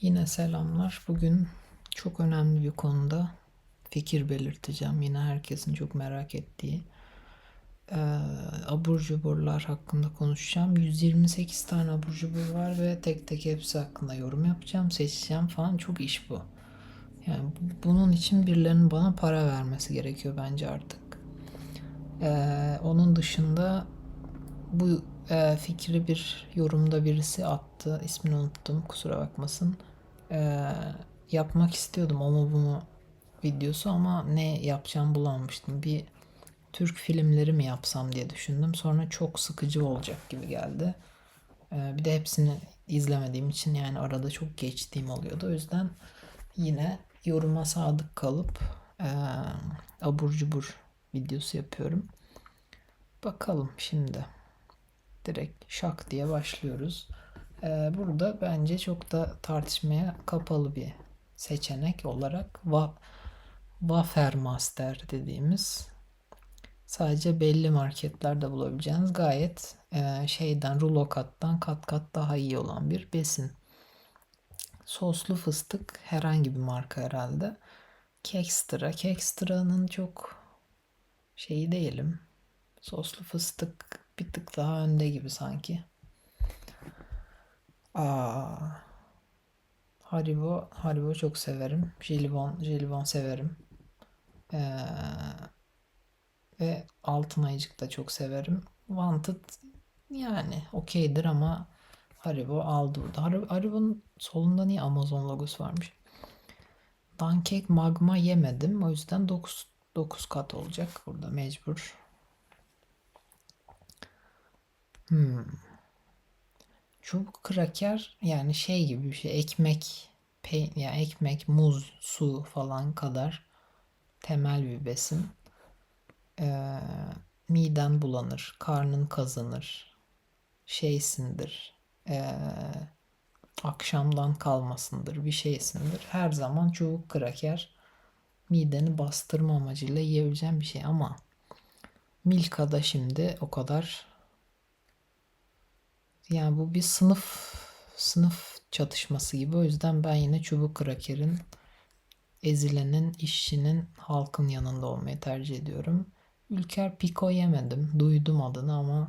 Yine selamlar. Bugün çok önemli bir konuda fikir belirteceğim. Yine herkesin çok merak ettiği eee, abur cuburlar hakkında konuşacağım. 128 tane abur cubur var ve tek tek hepsi hakkında yorum yapacağım, seçeceğim falan. Çok iş bu. Yani bu- bunun için birilerinin bana para vermesi gerekiyor bence artık. Eee, onun dışında bu e, fikri bir yorumda birisi attı. İsmini unuttum. Kusura bakmasın. E, yapmak istiyordum ama bunu videosu ama ne yapacağım bulamamıştım. Bir Türk filmleri mi yapsam diye düşündüm. Sonra çok sıkıcı olacak gibi geldi. E, bir de hepsini izlemediğim için yani arada çok geçtiğim oluyordu. O yüzden yine yoruma sadık kalıp e, abur cubur videosu yapıyorum. Bakalım şimdi direkt şak diye başlıyoruz. Ee, burada bence çok da tartışmaya kapalı bir seçenek olarak Va Wafermaster dediğimiz sadece belli marketlerde bulabileceğiniz gayet e, şeyden rulo kattan kat kat daha iyi olan bir besin. Soslu fıstık herhangi bir marka herhalde. Kekstra. Kekstra'nın çok şeyi değilim. Soslu fıstık bir tık daha önde gibi sanki. Aa, Haribo, Haribo çok severim. Jelibon, jelibon severim. Ee, ve altın ayıcık da çok severim. Wanted yani okeydir ama Haribo aldı burada. Har- Haribo'nun solunda niye Amazon logosu varmış? Dankek magma yemedim. O yüzden 9 9 kat olacak burada mecbur. Hmm. Çubuk kraker yani şey gibi bir şey. Ekmek, pe ya ekmek, muz, su falan kadar temel bir besin. Ee, miden bulanır, karnın kazanır, şeysindir, ee, akşamdan kalmasındır, bir şeysindir. Her zaman çubuk kraker mideni bastırma amacıyla yiyebileceğin bir şey ama Milka'da şimdi o kadar yani bu bir sınıf sınıf çatışması gibi. O yüzden ben yine çubuk krakerin ezilenin, işçinin, halkın yanında olmayı tercih ediyorum. Ülker Pico yemedim. Duydum adını ama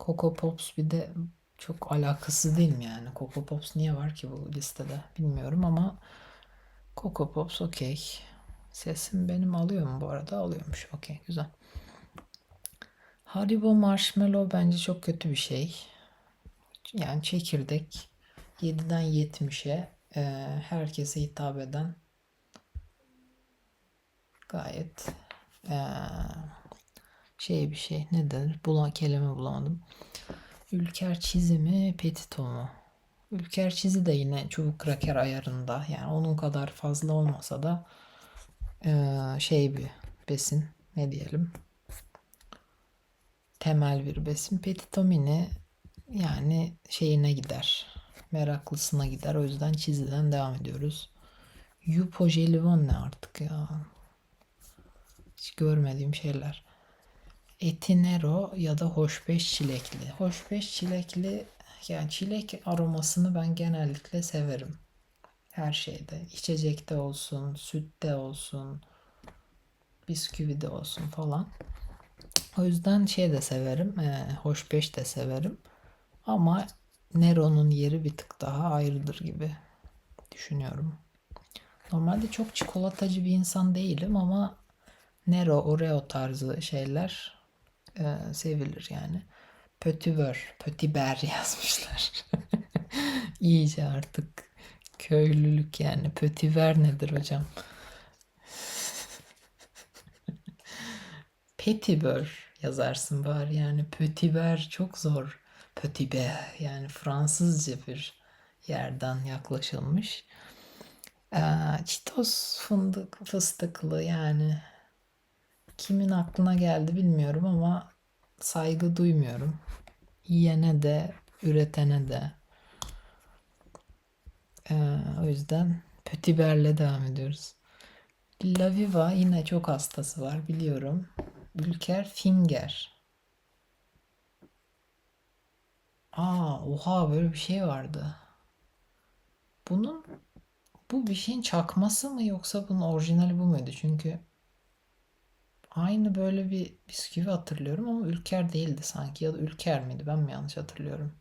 Coco Pops bir de çok alakası değil mi yani? Coco Pops niye var ki bu listede bilmiyorum ama Coco Pops okey. Sesim benim alıyor mu bu arada? Alıyormuş. Okey güzel. Haribo Marshmallow bence çok kötü bir şey. Yani çekirdek 7'den 70'e e, herkese hitap eden gayet e, şey bir şey. Ne denir? Bula, kelime bulamadım. Ülker çizimi Petito mu? Ülker çizi de yine çubuk kraker ayarında. Yani onun kadar fazla olmasa da e, şey bir besin. Ne diyelim? Temel bir besin. Petito mini yani şeyine gider. Meraklısına gider. O yüzden çiziden devam ediyoruz. Yupo jelibon ne artık ya? Hiç görmediğim şeyler. Etinero ya da hoşbeş çilekli. Hoşbeş çilekli yani çilek aromasını ben genellikle severim. Her şeyde. İçecekte olsun, sütte olsun, bisküvide olsun falan. O yüzden şey de severim. E, hoşbeş de severim. Ama Nero'nun yeri bir tık daha ayrıdır gibi düşünüyorum. Normalde çok çikolatacı bir insan değilim ama Nero, Oreo tarzı şeyler e, sevilir yani. Pötibör, pötiber yazmışlar. İyice artık köylülük yani. Pötiver nedir hocam? Petibör yazarsın bari yani. Pötiber çok zor. Pötibe yani Fransızca bir yerden yaklaşılmış. Ee, Cheetos fındık fıstıklı yani kimin aklına geldi bilmiyorum ama saygı duymuyorum. Yiyene de üretene de. Ee, o yüzden Pötiber'le devam ediyoruz. Laviva yine çok hastası var biliyorum. Ülker Finger. Aa, oha böyle bir şey vardı. Bunun bu bir şeyin çakması mı yoksa bunun orijinali bu muydu? Çünkü aynı böyle bir bisküvi hatırlıyorum ama Ülker değildi sanki ya da Ülker miydi? Ben mi yanlış hatırlıyorum?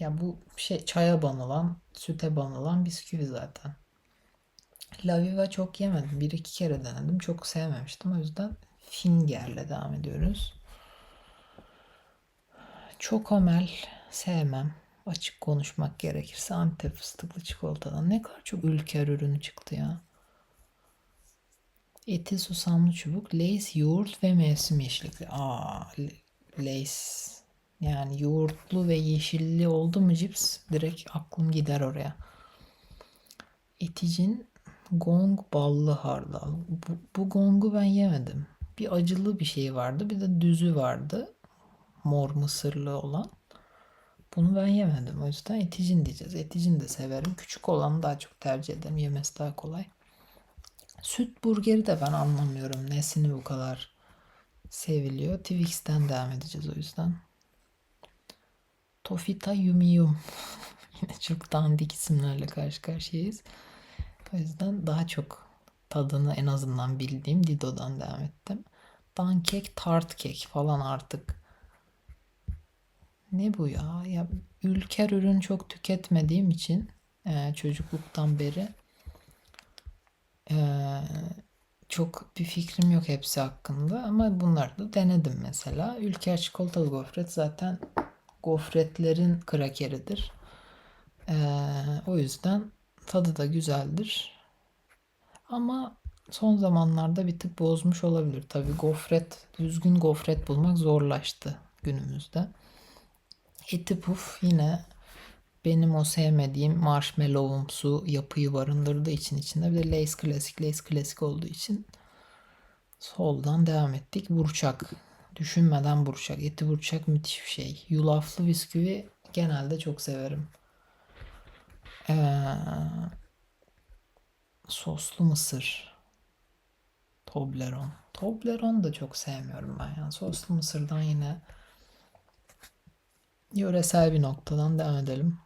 Ya bu şey çaya banılan, süte banılan bisküvi zaten. La Viva çok yemedim. Bir iki kere denedim. Çok sevmemiştim. O yüzden Finger'le devam ediyoruz. Çokomel sevmem. Açık konuşmak gerekirse Antep fıstıklı çikolatadan. Ne kadar çok ülker ürünü çıktı ya. Eti susamlı çubuk, Lay's yoğurt ve mevsim yeşillikli. Aa, Lay's yani yoğurtlu ve yeşilli oldu mu cips direkt aklım gider oraya. Eticin gong ballı hardal. Bu, bu gongu ben yemedim. Bir acılı bir şey vardı bir de düzü vardı. Mor mısırlı olan. Bunu ben yemedim. O yüzden eticin diyeceğiz. Eticin de severim. Küçük olanı daha çok tercih ederim. Yemesi daha kolay. Süt burgeri de ben anlamıyorum. Nesini bu kadar seviliyor. Twix'ten devam edeceğiz o yüzden. Tofita Yumiyum. Yine çok dandik isimlerle karşı karşıyayız. O yüzden daha çok tadını en azından bildiğim Dido'dan devam ettim. Dankek, tart kek falan artık. Ne bu ya? Ya ülker ürün çok tüketmediğim için e, çocukluktan beri e, çok bir fikrim yok hepsi hakkında ama bunları da denedim mesela. Ülker çikolatalı gofret zaten gofretlerin krakeridir. E, o yüzden tadı da güzeldir. Ama son zamanlarda bir tık bozmuş olabilir. Tabii gofret, düzgün gofret bulmak zorlaştı günümüzde. Eti puf yine benim o sevmediğim marshmallowumsu yapıyı barındırdığı için içinde bir de Lay's klasik, Lay's klasik olduğu için soldan devam ettik. Burçak. Düşünmeden burçak. Eti burçak müthiş bir şey. Yulaflı bisküvi genelde çok severim. Ee, soslu mısır. Toblerone. Toblerone da çok sevmiyorum ben. Yani soslu mısırdan yine yöresel bir noktadan devam edelim.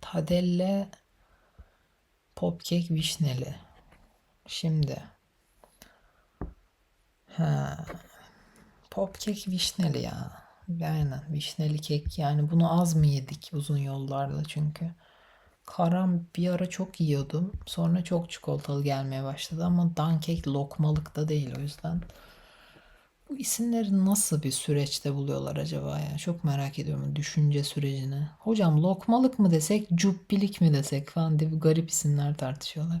Tadelle popkek vişneli. Şimdi ha, popkek vişneli ya. Aynen vişneli kek yani bunu az mı yedik uzun yollarda çünkü. Karam bir ara çok yiyordum. Sonra çok çikolatalı gelmeye başladı ama dankek lokmalık da değil o yüzden. Bu isimleri nasıl bir süreçte buluyorlar acaba ya? Çok merak ediyorum düşünce sürecini. Hocam lokmalık mı desek, cubbilik mi desek falan diye garip isimler tartışıyorlar.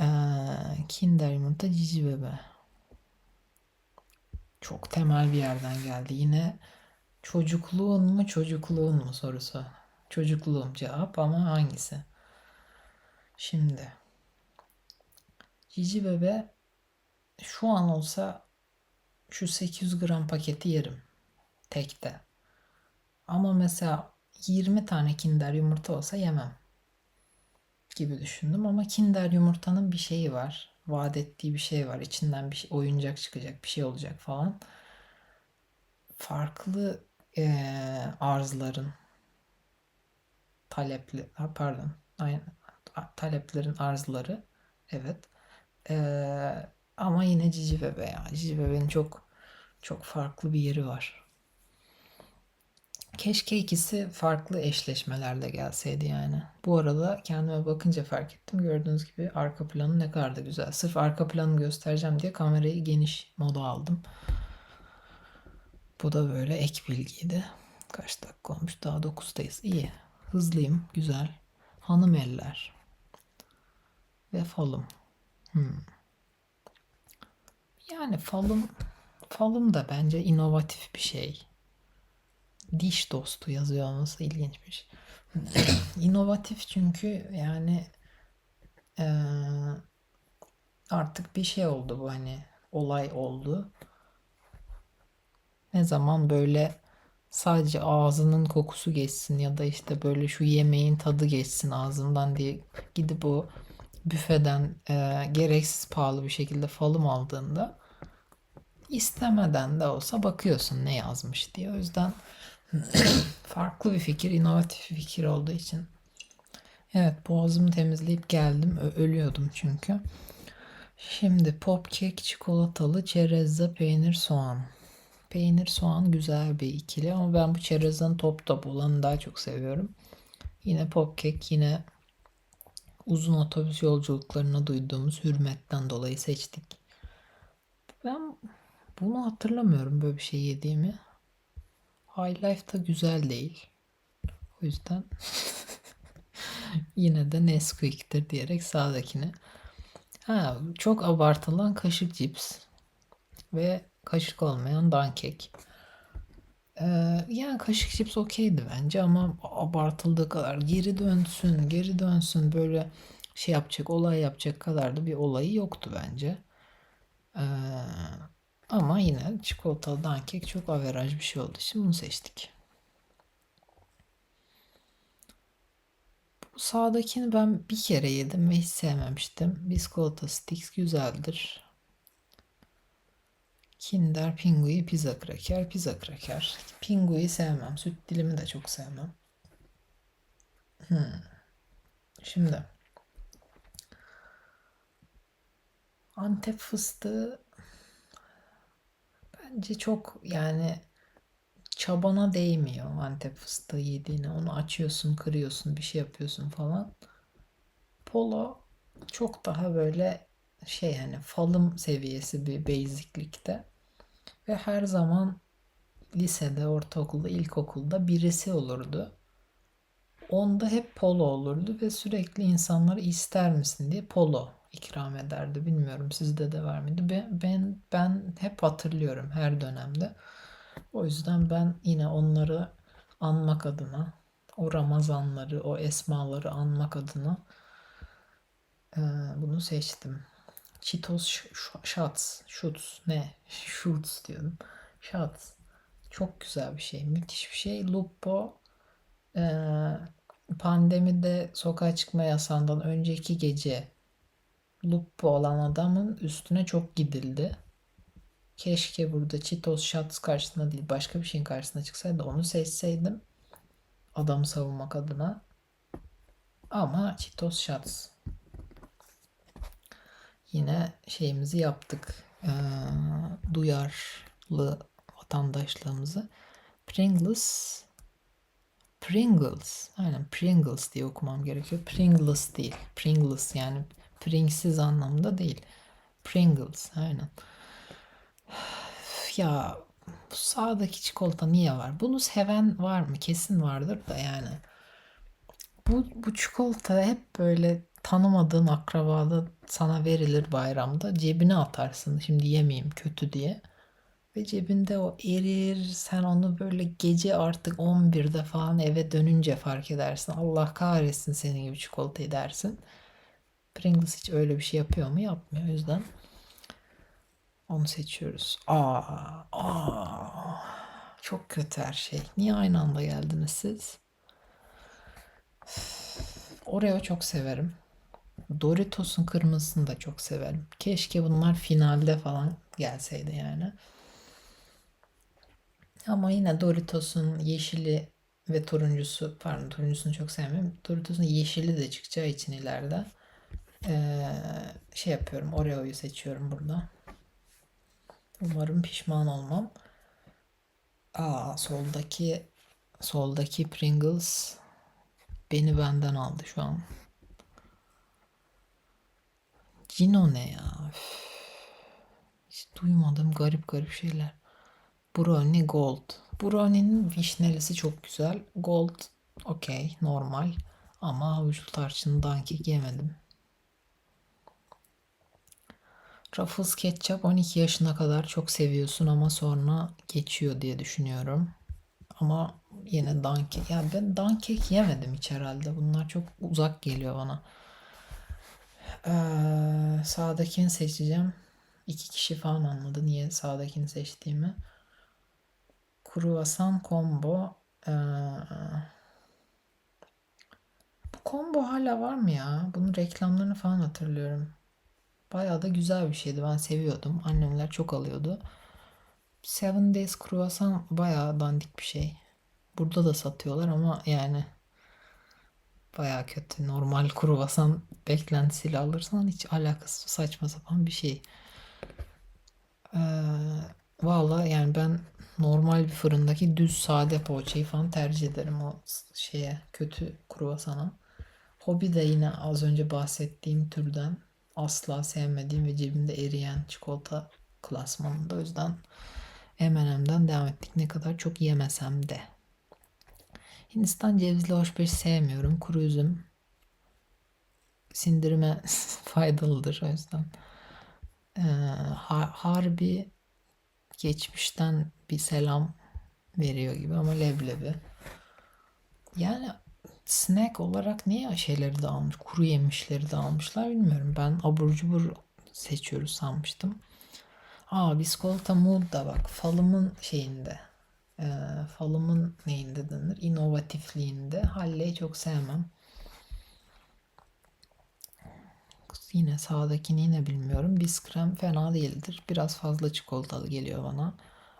Ee, Kinder yumurta cici bebe. Çok temel bir yerden geldi. Yine çocukluğun mu çocukluğun mu sorusu. Çocukluğum cevap ama hangisi? Şimdi Cici bebe şu an olsa şu 800 gram paketi yerim. Tekte. Ama mesela 20 tane kinder yumurta olsa yemem. Gibi düşündüm ama kinder yumurtanın bir şeyi var. Vaat ettiği bir şey var. İçinden bir şey, oyuncak çıkacak, bir şey olacak falan. Farklı eee, arzların talepli pardon aynen taleplerin arzları evet Ee, ama yine Cici Bebe ya Cici Bebe'nin çok çok farklı bir yeri var keşke ikisi farklı eşleşmelerde gelseydi yani bu arada kendime bakınca fark ettim gördüğünüz gibi arka planı ne kadar da güzel sırf arka planı göstereceğim diye kamerayı geniş moda aldım bu da böyle ek bilgiydi kaç dakika olmuş daha 9'dayız iyi Hızlıyım. Güzel. Hanım eller. Ve falım. Hmm. Yani falım falım da bence inovatif bir şey. Diş dostu yazıyor olması ilginçmiş. İnovatif çünkü yani ee, artık bir şey oldu bu hani olay oldu. Ne zaman böyle sadece ağzının kokusu geçsin ya da işte böyle şu yemeğin tadı geçsin ağzımdan diye gidip o büfeden e, gereksiz pahalı bir şekilde falım aldığında istemeden de olsa bakıyorsun ne yazmış diye. O yüzden farklı bir fikir, inovatif bir fikir olduğu için Evet boğazımı temizleyip geldim. Ö- ölüyordum çünkü. Şimdi popkek çikolatalı çerezle peynir soğan. Peynir soğan güzel bir ikili ama ben bu çerezden top top olanı daha çok seviyorum. Yine popkek yine uzun otobüs yolculuklarına duyduğumuz hürmetten dolayı seçtik. Ben bunu hatırlamıyorum böyle bir şey yediğimi. High Life da güzel değil. O yüzden yine de Nesquik'tir diyerek sağdakini. Ha, çok abartılan kaşık cips ve kaşık olmayan dankek. Ee, yani kaşık cips okeydi bence ama abartıldığı kadar geri dönsün, geri dönsün böyle şey yapacak, olay yapacak kadar da bir olayı yoktu bence. Ee, ama yine çikolatalı dankek çok averaj bir şey olduğu için bunu seçtik. Bu sağdakini ben bir kere yedim ve hiç sevmemiştim. Biskolata sticks güzeldir. Kinder Pingui pizza kraker, pizza kraker. Pingui'yi sevmem. Süt dilimi de çok sevmem. Hmm. Şimdi Antep fıstığı bence çok yani çabana değmiyor Antep fıstığı yediğine. Onu açıyorsun, kırıyorsun, bir şey yapıyorsun falan. Polo çok daha böyle şey yani falım seviyesi bir basiclikte. Ve her zaman lisede, ortaokulda, ilkokulda birisi olurdu. Onda hep polo olurdu ve sürekli insanlara ister misin diye polo ikram ederdi. Bilmiyorum sizde de var mıydı? Ben, ben, ben hep hatırlıyorum her dönemde. O yüzden ben yine onları anmak adına, o Ramazanları, o esmaları anmak adına e, bunu seçtim. Cheetos Shots, Shots ne? Shots diyorum. Shots. Çok güzel bir şey. Müthiş bir şey. Lupo e, pandemide sokağa çıkma yasağından önceki gece Lupo olan adamın üstüne çok gidildi. Keşke burada Cheetos Shots karşısında değil başka bir şeyin karşısına çıksaydı onu seçseydim. Adamı savunmak adına. Ama Cheetos Shots. Yine şeyimizi yaptık. Ee, duyarlı vatandaşlığımızı. Pringles Pringles. Aynen Pringles diye okumam gerekiyor. Pringles değil. Pringles yani Pringsiz anlamda değil. Pringles. Aynen. Ya bu sağdaki çikolata niye var? Bunu seven var mı? Kesin vardır da yani. Bu, bu çikolata hep böyle tanımadığın akrabada sana verilir bayramda. Cebine atarsın. Şimdi yemeyeyim kötü diye. Ve cebinde o erir. Sen onu böyle gece artık 11'de falan eve dönünce fark edersin. Allah kahretsin senin gibi çikolatayı dersin. Pringles hiç öyle bir şey yapıyor mu? Yapmıyor. O yüzden onu seçiyoruz. Aa, aa, çok kötü her şey. Niye aynı anda geldiniz siz? Oreo çok severim. Doritos'un kırmızısını da çok severim. Keşke bunlar finalde falan gelseydi yani. Ama yine Doritos'un yeşili ve turuncusu, pardon turuncusunu çok sevmem. Doritos'un yeşili de çıkacağı için ileride ee, şey yapıyorum. Oreo'yu seçiyorum burada. Umarım pişman olmam. Aa soldaki soldaki Pringles beni benden aldı şu an. Cino ne ya? Üf. Hiç duymadım garip garip şeyler. Brownie Gold. Brownie'nin vişnelisi çok güzel. Gold okey normal. Ama havuçlu tarçını dankik yemedim. Ruffles ketçap 12 yaşına kadar çok seviyorsun ama sonra geçiyor diye düşünüyorum. Ama yine dankek. Ya ben dankek yemedim hiç herhalde. Bunlar çok uzak geliyor bana. Ee, sağdakini seçeceğim. İki kişi falan anladı niye sağdakini seçtiğimi. Kruvasan combo. Ee, bu combo hala var mı ya? Bunun reklamlarını falan hatırlıyorum. Bayağı da güzel bir şeydi. Ben seviyordum. Annemler çok alıyordu. Seven Days Croissant bayağı dandik bir şey. Burada da satıyorlar ama yani Baya kötü. Normal kruvasan beklentisiyle alırsan hiç alakası saçma sapan bir şey. Ee, Valla yani ben normal bir fırındaki düz sade poğaçayı falan tercih ederim o şeye kötü kruvasana. Hobi de yine az önce bahsettiğim türden asla sevmediğim ve cebimde eriyen çikolata klasmanında. O yüzden M&M'den devam ettik. Ne kadar çok yemesem de. Hindistan cevizli hoşbeş sevmiyorum. Kuru üzüm sindirime faydalıdır o yüzden. Ee, har- harbi geçmişten bir selam veriyor gibi ama leblebi. Yani snack olarak niye şeyleri de almış, kuru yemişleri de almışlar bilmiyorum. Ben abur cubur seçiyoruz sanmıştım. Aa biskolata mood da bak falımın şeyinde. Ee, falımın neyinde denir? İnovatifliğinde. Halleyi çok sevmem. Yine sağdakini yine bilmiyorum. Biskrem fena değildir. Biraz fazla çikolatalı geliyor bana.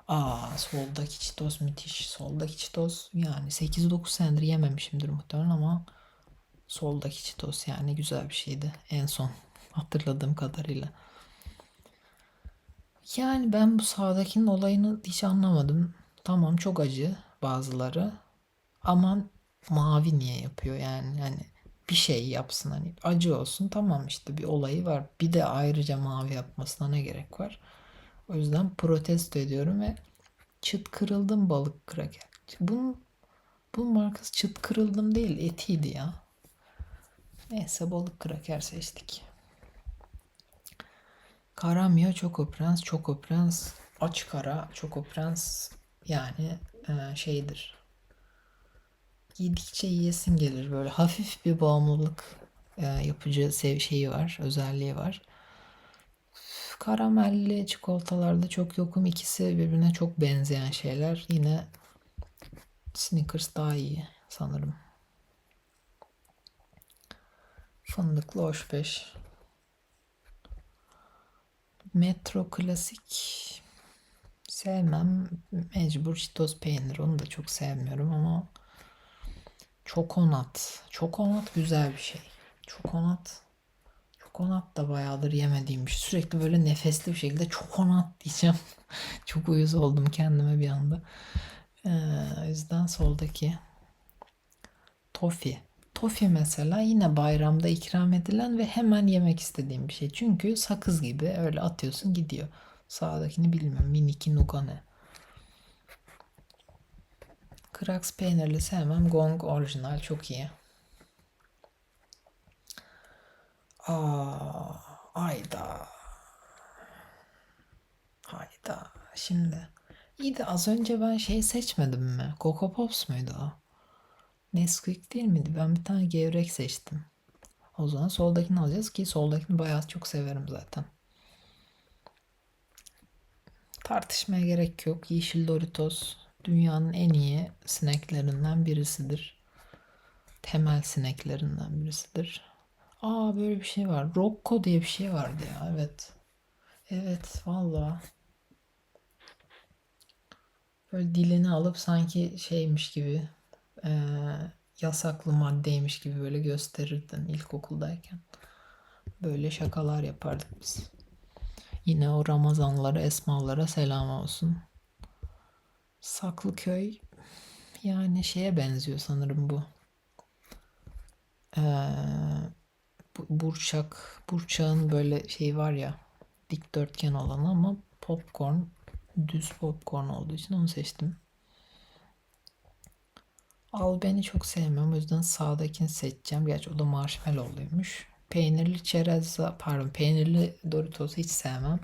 Aa soldaki çitos müthiş. Soldaki çitos yani 8-9 senedir yememişimdir muhtemelen ama soldaki çitos yani güzel bir şeydi en son hatırladığım kadarıyla. Yani ben bu sağdakinin olayını hiç anlamadım. Tamam çok acı bazıları. Aman mavi niye yapıyor yani? Yani bir şey yapsın hani acı olsun tamam işte bir olayı var. Bir de ayrıca mavi yapmasına ne gerek var? O yüzden protesto ediyorum ve çıt kırıldım balık kraker. Bunun, bunun markası çıt kırıldım değil etiydi ya. Neyse balık kraker seçtik. Karamio Choco Prens, Choco Prens, açık ara Choco Prens yani e, şeydir. Yedikçe yiyesin gelir böyle hafif bir bağımlılık e, yapıcı sev şeyi var, özelliği var. Karamelli çikolatalarda çok yokum. İkisi birbirine çok benzeyen şeyler. Yine Snickers daha iyi sanırım. Fındıklı hoşbeş. Metro klasik sevmem. Mecbur Cheetos peynir. Onu da çok sevmiyorum ama çokonat. Çokonat güzel bir şey. Çokonat Çokonat da bayağıdır yemediğimmiş. Sürekli böyle nefesli bir şekilde çokonat diyeceğim. Çok uyuz oldum kendime bir anda. Ee, o yüzden soldaki tofi. Tofi mesela yine bayramda ikram edilen ve hemen yemek istediğim bir şey. Çünkü sakız gibi öyle atıyorsun gidiyor. Sağdakini bilmiyorum. Miniki Nugane. Krax peynirli sevmem. Gong orijinal çok iyi. Aa, ayda. Hayda. Şimdi. İyi de az önce ben şey seçmedim mi? Coco Pops muydu o? Nesquik değil miydi? Ben bir tane gevrek seçtim. O zaman soldakini alacağız ki soldakini bayağı çok severim zaten. Tartışmaya gerek yok. Yeşil Doritos dünyanın en iyi sinekleриnden birisidir. Temel sineklerinden birisidir. Aa böyle bir şey var. Rocco diye bir şey vardı ya. Evet. Evet valla. Böyle dilini alıp sanki şeymiş gibi e, yasaklı maddeymiş gibi böyle gösterirdin ilkokuldayken. Böyle şakalar yapardık biz. Yine o Ramazanlara, Esmalara selam olsun. Saklıköy yani şeye benziyor sanırım bu. Ee, Burçak, Burçak'ın böyle şey var ya dikdörtgen olan ama popcorn düz popcorn olduğu için onu seçtim. Al beni çok sevmiyorum. O yüzden sağdakini seçeceğim. Gerçi o da marshmallowluymuş. Peynirli çerez, pardon peynirli Doritos hiç sevmem.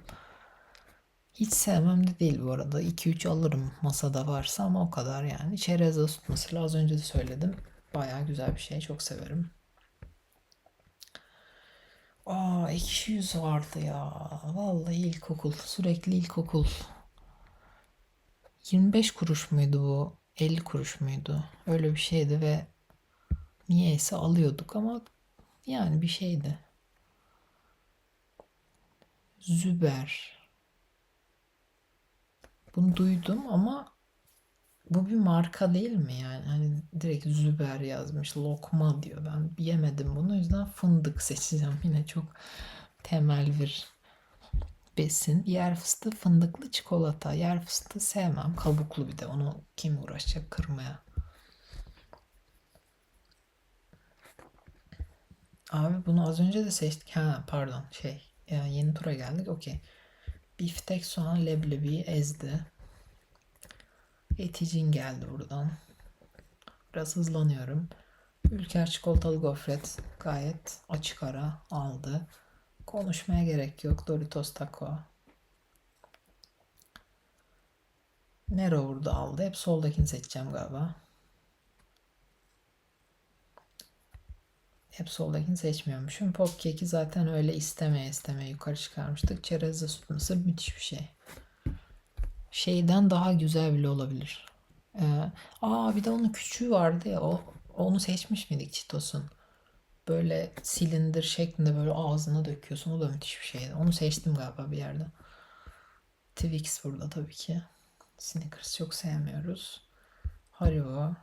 Hiç sevmem de değil bu arada. 2-3 alırım masada varsa ama o kadar yani. Çerez süt mesela az önce de söyledim. Baya güzel bir şey. Çok severim. Aa ekşi yüz vardı ya. Vallahi ilkokul. Sürekli ilkokul. 25 kuruş muydu bu? 50 kuruş muydu? Öyle bir şeydi ve niyeyse alıyorduk ama yani bir şeydi. Züber. Bunu duydum ama Bu bir marka değil mi yani? Hani direkt Züber yazmış. Lokma diyor. Ben yemedim bunu. O yüzden fındık seçeceğim. Yine çok temel bir besin. Yer fıstığı fındıklı çikolata. Yer fıstığı sevmem. Kabuklu bir de. Onu kim uğraşacak kırmaya? Abi bunu az önce de seçtik. Ha pardon şey. Ya yeni tura geldik. Okey. Biftek soğan leblebi ezdi. Eticin geldi buradan. Biraz hızlanıyorum. Ülker çikolatalı gofret gayet açık ara aldı. Konuşmaya gerek yok. Doritos Taco. Nero burada aldı. Hep soldakini seçeceğim galiba. Hep soldakini seçmiyormuşum. Popcake'i zaten öyle istemeye istemeye yukarı çıkarmıştık. Çerezli süt mısır müthiş bir şey. Şeyden daha güzel bile olabilir. Ee, aa bir de onun küçüğü vardı ya. O, onu seçmiş miydik Cheetos'un? Böyle silindir şeklinde böyle ağzına döküyorsun. O da müthiş bir şeydi. Onu seçtim galiba bir yerde. Twix burada tabii ki. Snickers çok sevmiyoruz. Haribo.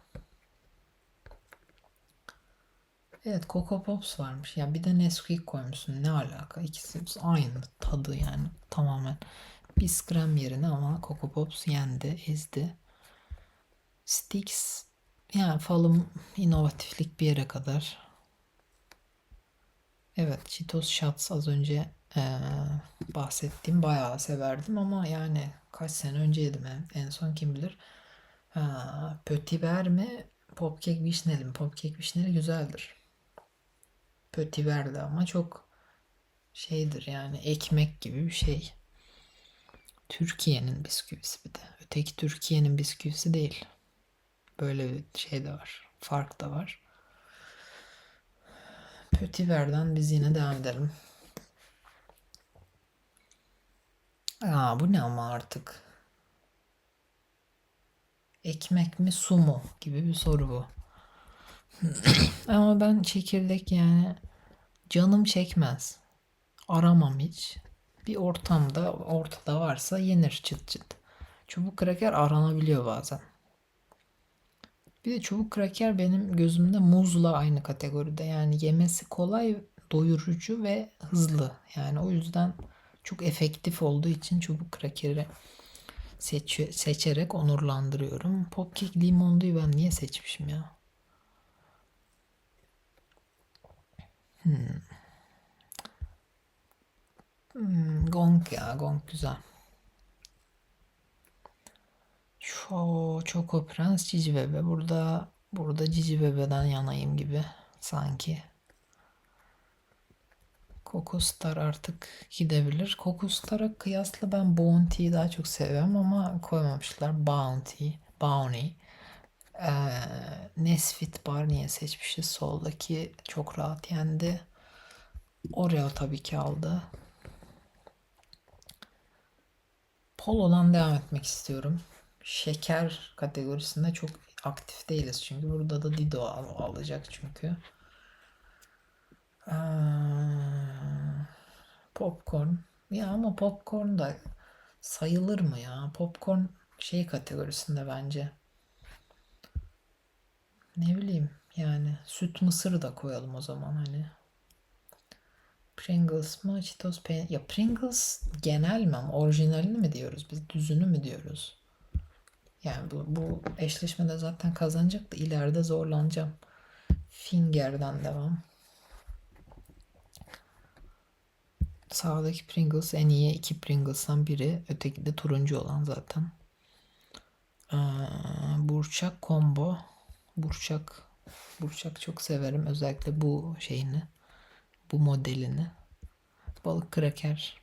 Evet Coco Pops varmış. Ya bir de Nesquik koymuşsun. Ne alaka? İkisi aynı tadı yani tamamen. Biskrem yerine ama Coco Pops yendi, ezdi. Stix yani falım inovatiflik bir yere kadar. Evet Cheetos Shots az önce eee, bahsettiğim bayağı severdim ama yani kaç sene önceydim en, en son kim bilir. Ha, Pötiver mi? Popkek vişneli mi? Popkek vişneli güzeldir. Pötiver de ama çok şeydir yani ekmek gibi bir şey. Türkiye'nin bisküvisi bir de. Öteki Türkiye'nin bisküvisi değil. Böyle bir şey de var. Fark da var. Pötiver'den biz yine devam edelim. Aa bu ne ama artık? Ekmek mi su mu gibi bir soru bu. Ama ben çekirdek yani canım çekmez. Aramam hiç. Bir ortamda ortada varsa yenir çıt çıt. Çubuk kraker aranabiliyor bazen. Bir de çubuk kraker benim gözümde muzla aynı kategoride. Yani yemesi kolay, doyurucu ve hızlı. Yani o yüzden çok efektif olduğu için çubuk krakeri seç seçerek onurlandırıyorum. Popkek limonluyu ben niye seçmişim ya? Hmm. Hmm, gong ya gong güzel. Şu Choco Prens Cici Bebe. Burada burada Cici Bebe'den yanayım gibi sanki. Coco Star artık gidebilir. Coco Star'a kıyasla ben Bounty'yi daha çok seviyorum ama koymamışlar. Bounty, Bounty. Ee, Nesfit Bar niye seçmişiz? Soldaki çok rahat yendi. Oreo tabii ki aldı. Polo'dan devam etmek istiyorum. Şeker kategorisinde çok aktif değiliz çünkü burada da Dido al- alacak çünkü. Ee, popcorn. Ya ama popcorn da sayılır mı ya? Popcorn şey kategorisinde bence. Ne bileyim yani süt mısır da koyalım o zaman hani. Pringles mı? Cheetos peynir. Ya Pringles genel mi orijinalini mi diyoruz? Biz düzünü mü diyoruz? Yani bu, bu eşleşmede zaten kazanacak da ileride zorlanacağım. Finger'den devam. Sağdaki Pringles en iyi iki Pringles'tan biri. Öteki de turuncu olan zaten. Ee, Burçak combo. Burçak. Burçak çok severim. Özellikle bu şeyini. Bu modelini. Balık kraker.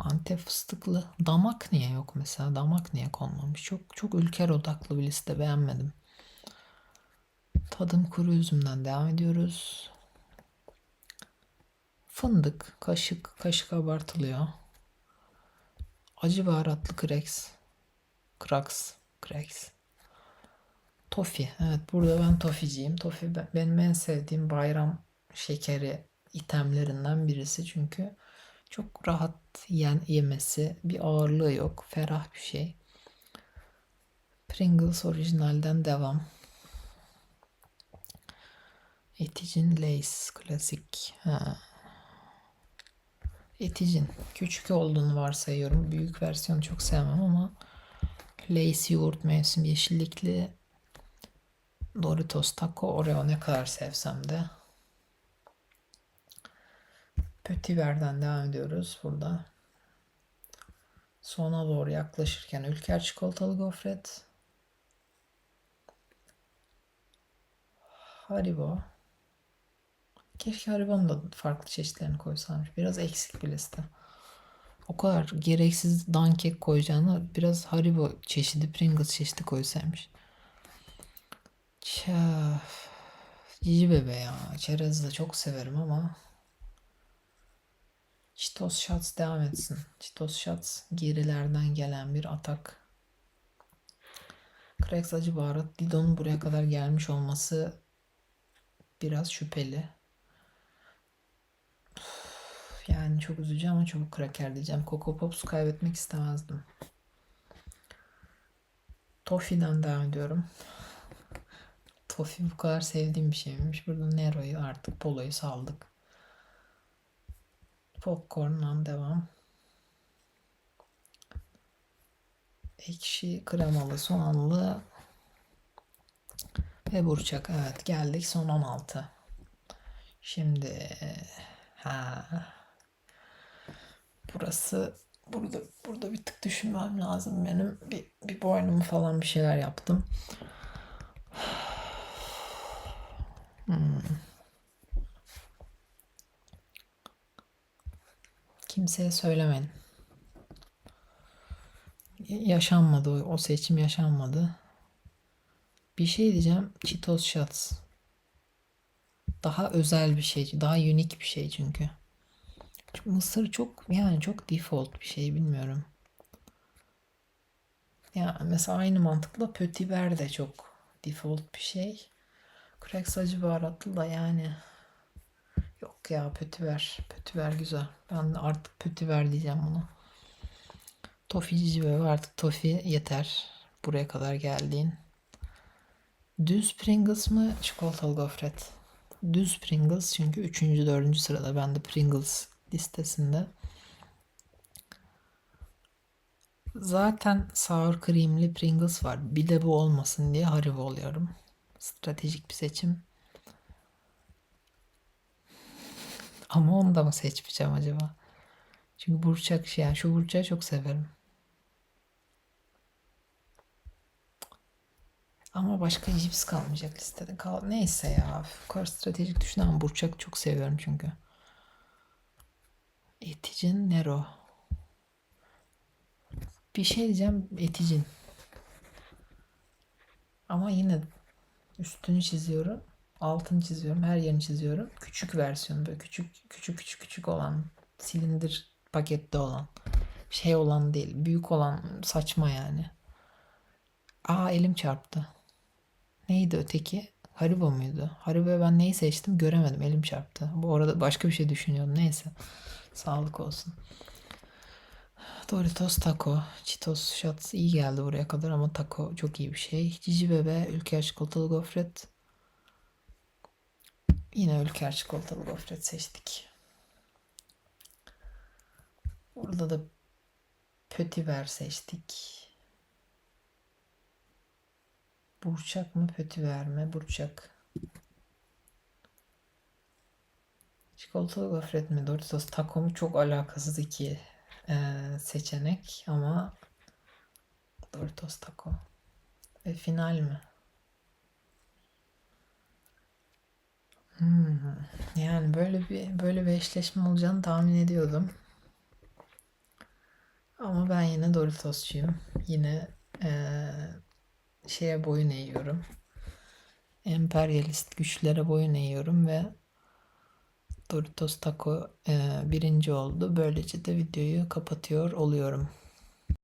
Antep fıstıklı. Damak niye yok mesela? Damak niye konmamış? Çok çok ülker odaklı bir liste beğenmedim. Tadım kuru üzümden devam ediyoruz. Fındık, kaşık, kaşık abartılıyor. Acı baharatlı kreks. Kraks, kreks. Tofi. Evet burada ben toficiyim. Tofi benim en sevdiğim bayram şekeri itemlerinden birisi çünkü Çok rahat yen, yemesi, bir ağırlığı yok. Ferah bir şey. Pringles orijinalden devam. Eticin Lace klasik. Ha. Eticin. Küçük olduğunu varsayıyorum. Büyük versiyonu çok sevmem ama Lace yoğurt mevsim yeşillikli Doritos Taco Oreo ne kadar sevsem de Petiver'den devam ediyoruz burada. Sona doğru yaklaşırken Ülker çikolatalı gofret. Haribo. Keşke Haribo'nun da farklı çeşitlerini koysaymış. Biraz eksik bir liste. O kadar gereksiz dankek koyacağını biraz Haribo çeşidi, Pringles çeşidi koysaymış. Çaf. Cici bebe ya. Çerez de çok severim ama Cheetos Shots devam etsin. Cheetos Shots gerilerden gelen bir atak. Cracks acı baharat. Dido'nun buraya kadar gelmiş olması biraz şüpheli. Yani çok üzücü ama çabuk kraker diyeceğim. Coco Pops kaybetmek istemezdim. Toffee'den devam ediyorum. Toffee bu kadar sevdiğim bir şeymiş. Burada Nero'yu artık Polo'yu saldık. Popcorn'dan devam. Ekşi, kremalı, soğanlı ve burçak. Evet geldik son 16. Şimdi ha burası burada burada bir tık düşünmem lazım benim. Bir, bir boynumu falan bir şeyler yaptım. Hmm. Kimseye söylemeyin. Yaşanmadı o, seçim yaşanmadı. Bir şey diyeceğim. Cheetos Shots. Daha özel bir şey. Daha unik bir şey çünkü. Çünkü Mısır çok yani çok default bir şey bilmiyorum. Ya mesela aynı mantıkla pötiver de çok default bir şey. Crack acı baharatlı da yani yok ya pötiver. Pötiver güzel. Ben de artık pötiver diyeceğim bunu. Tofi cici bebe artık tofi yeter. Buraya kadar geldiğin. Düz Pringles mı çikolatalı gofret? Düz Pringles çünkü 3. 4. sırada bende Pringles listesinde. Zaten sour creamli Pringles var. Bir de bu olmasın diye Haribo oluyorum. Stratejik bir seçim. Ama onu da mı seçmeyeceğim acaba? Çünkü burçak şey yani şu burçağı çok severim. Ama başka cips kalmayacak listede. Kal Neyse ya. Bu kadar stratejik düşünen burçak çok seviyorum çünkü. Eticin Nero. Bir şey diyeceğim Eticin. Ama yine üstünü çiziyorum. Altını çiziyorum. Her yerini çiziyorum. Küçük versiyon böyle küçük küçük küçük küçük olan silindir pakette olan şey olan değil. Büyük olan saçma yani. Aa elim çarptı. Neydi öteki? Haribo muydu? Haribo'ya ben neyi seçtim göremedim. Elim çarptı. Bu arada başka bir şey düşünüyordum. Neyse. Sağlık olsun. Doritos Taco. Cheetos Shots iyi geldi buraya kadar ama taco çok iyi bir şey. Cici Bebe, Ülker Çikolatalı Gofret. Yine Ülker Çikolatalı Gofret seçtik. Burada da Pötiver seçtik. Burçak mı Pötiver mi? Burçak. Çikolatalı gofret mi? Doritos taco mu? Çok alakasız iki e, seçenek ama Doritos taco. Ve final mi? Hmm. Yani böyle bir böyle bir eşleşme olacağını tahmin ediyordum. Ama ben yine Doritosçuyum. Yine e, şeye boyun eğiyorum. Emperyalist güçlere boyun eğiyorum ve Doritos Taco e, birinci oldu. Böylece de videoyu kapatıyor oluyorum.